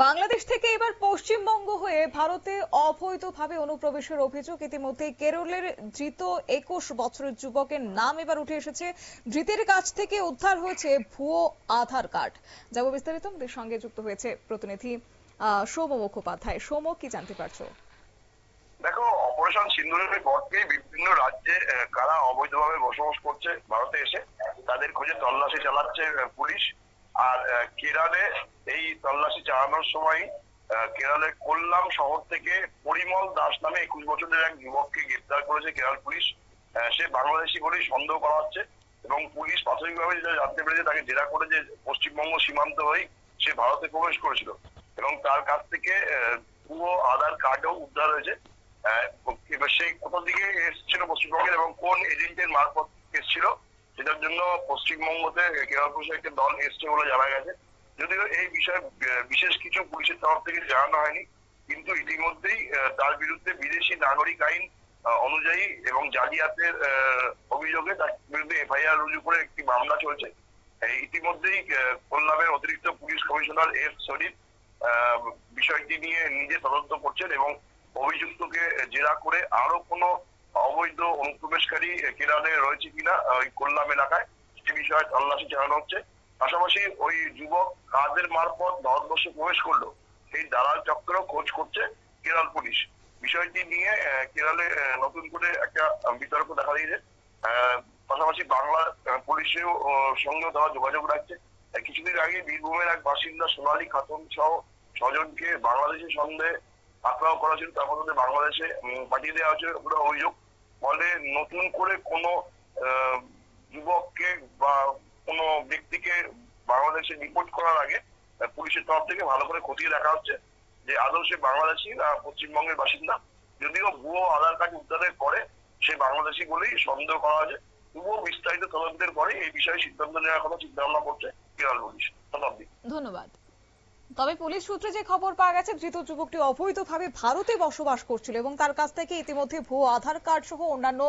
বাংলাদেশ থেকে এবার পশ্চিমবঙ্গ হয়ে ভারতে অবৈধভাবে অনুপ্রবেশের অভিযোগ ইতিমধ্যে কেরলের ধৃত একুশ বছরের যুবকের নাম এবার উঠে এসেছে। ধৃতের কাছ থেকে উদ্ধার হয়েছে ভুয়ো আধার কার্ড। যাব বিস্তারিত আমাদের সঙ্গে যুক্ত হয়েছে প্রতিনিধি সৌম মুখোপাধ্যায়। সৌম কি জানতে পারছ? দেখো, অপারেশন সিন্দুরের পর থেকে বিভিন্ন রাজ্যে কারা অবৈধভাবে বসবাস করছে, ভারতে এসে তাদের খোঁজে তল্লাশি চালাচ্ছে পুলিশ। আর কেরালে এই তল্লাশি চালানোর সময় কেরালের কোল্লাম শহর থেকে পরিমল দাস নামে একুশ বছরের এক যুবককে গ্রেপ্তার করেছে কেরল পুলিশ। সে বাংলাদেশি বলেই সন্দেহ করা হচ্ছে এবং পুলিশ প্রাথমিকভাবে যেটা জানতে পেরেছে, তাকে জেরা করে যে পশ্চিমবঙ্গ সীমান্ত হয়েই সে ভারতে প্রবেশ করেছিল। এবং তার কাছ থেকে ভুয়ো আধার কার্ডও উদ্ধার হয়েছে। এবার সেই কোথা থেকে এসেছিল পশ্চিমবঙ্গের এবং কোন এজেন্টের মারফত এসেছিল সেটার জন্য পশ্চিমবঙ্গতে কেরল পুলিশের একটা দল এসছে বলে জানা গেছে। যদিও এই বিষয়ে বিশেষ কিছু পুলিশের তরফ থেকে জানানো হয়নি, কিন্তু ইতিমধ্যেই তার বিরুদ্ধে বিদেশি নাগরিক আইন অনুযায়ী এবং জালিয়াতের অভিযোগে তার বিরুদ্ধে এফআইআর রুজু করে একটি মামলা চলছে। ইতিমধ্যেই কল্যাণের অতিরিক্ত পুলিশ কমিশনার এফ শরীফ বিষয়টি নিয়ে নিজে তদন্ত করছেন এবং অভিযুক্তকে জেরা করে আরও কোনো অবৈধ অনুপ্রবেশকারী কেরালে রয়েছে কিনা ওই কোল্লাম এলাকায়, সে বিষয়ে তল্লাশি চালানো হচ্ছে। পাশাপাশি ওই যুবক কাদের মারফত ভারতবর্ষে প্রবেশ করল। সেই দালাল চক্র খোঁজ করছে কেরাল পুলিশ। বিষয়টি নিয়ে কেরলে নতুন করে একটা বিতর্ক দেখা দিয়েছে। পাশাপাশি বাংলা পুলিশেও সঙ্গেও দেওয়া যোগাযোগ রাখছে। কিছুদিন আগে বীরভূমের এক বাসিন্দা সোনালী খাতুন সহ ছজনকে বাংলাদেশের সন্দেহে পাকড়াও করা ছিল তারপর তাদের বাংলাদেশে পাঠিয়ে দেওয়া হয়েছে অভিযোগ ফলে নতুন করে কোনো যুবককে বা কোনো ব্যক্তিকে বাংলাদেশে রিপোর্ট করার আগে পুলিশের তরফ থেকে ভালো করে খতিয়ে দেখা হচ্ছে যে আদৌ সে বাংলাদেশি না পশ্চিমবঙ্গের বাসিন্দা। যদিও ভুয়ো আধার কার্ড উদ্ধারের পরে সে বাংলাদেশি বলেই সন্দেহ করা হয়েছে। তবুও বিস্তারিত তদন্তের পরে এই বিষয়ে সিদ্ধান্ত নেওয়ার কথা চিন্তা ভাবনা করছে কেরল পুলিশ। ধন্যবাদ। তবে পুলিশ সূত্রে যে খবর পাওয়া গেছে, ধৃত যুবকটি অবৈধভাবে ভারতে বসবাস করছিল এবং তার কাছ থেকে ইতিমধ্যে ভুয়ো আধার কার্ড সহ অন্যান্য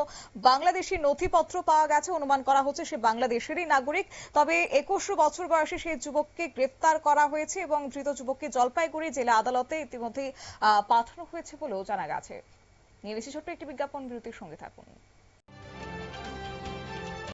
বাংলাদেশি নথিপত্র পাওয়া গেছে, অনুমান করা হচ্ছে সে বাংলাদেশেরই নাগরিক। তবে একুশ বছর বয়সী সেই যুবককে গ্রেপ্তার করা হয়েছে এবং ধৃত যুবককে জলপাইগুড়ি জেলা আদালতে ইতিমধ্যে পাঠানো হয়েছে বলেও জানা গেছে। নিয়ে বেশি ছোট্ট একটি বিজ্ঞাপন বিরতির সঙ্গে থাকুন।